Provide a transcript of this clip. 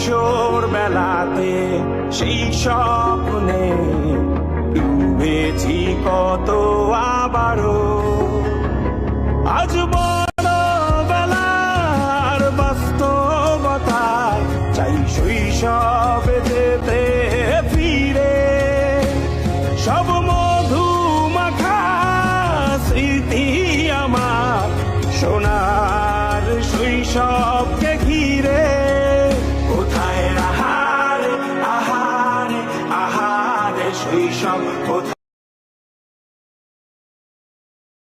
কিশোর বেলাতে সেই স্বপ্নে ডুবেছি কত আবারও। আজ বেলার বাস্তবতায় চাই শৈশবে যেতে ফিরে। সব মধু মাখা স্মৃতি আমার সোনা শেষ এইসব